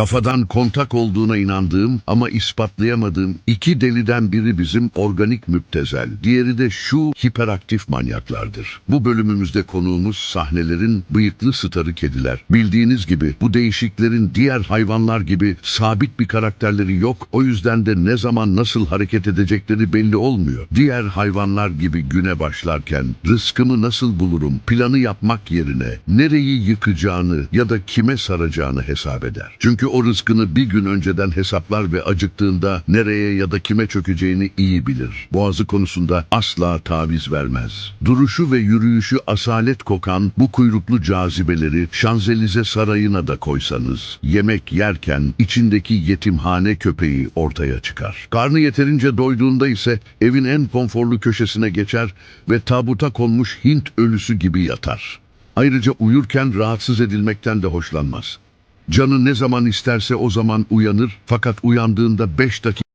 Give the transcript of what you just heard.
Kafadan kontak olduğuna inandığım ama ispatlayamadığım iki deliden biri bizim organik müptezel. Diğeri de şu hiperaktif manyaklardır. Bu bölümümüzde konuğumuz sahnelerin bıyıklı starı kediler. Bildiğiniz gibi bu değişiklerin diğer hayvanlar gibi sabit bir karakterleri yok. O yüzden de ne zaman nasıl hareket edecekleri belli olmuyor. Diğer hayvanlar gibi güne başlarken rızkımı nasıl bulurum planı yapmak yerine nereyi yıkacağını ya da kime saracağını hesap eder. Çünkü o rızkını bir gün önceden hesaplar ve acıktığında nereye ya da kime çökeceğini iyi bilir. Boğazı konusunda asla taviz vermez. Duruşu ve yürüyüşü asalet kokan bu kuyruklu cazibeleri Şanzelize Sarayı'na da koysanız, yemek yerken içindeki yetimhane köpeği ortaya çıkar. Karnı yeterince doyduğunda ise evin en konforlu köşesine geçer ve tabuta konmuş Hint ölüsü gibi yatar. Ayrıca uyurken rahatsız edilmekten de hoşlanmaz. Canı ne zaman isterse o zaman uyanır fakat uyandığında 5 dakika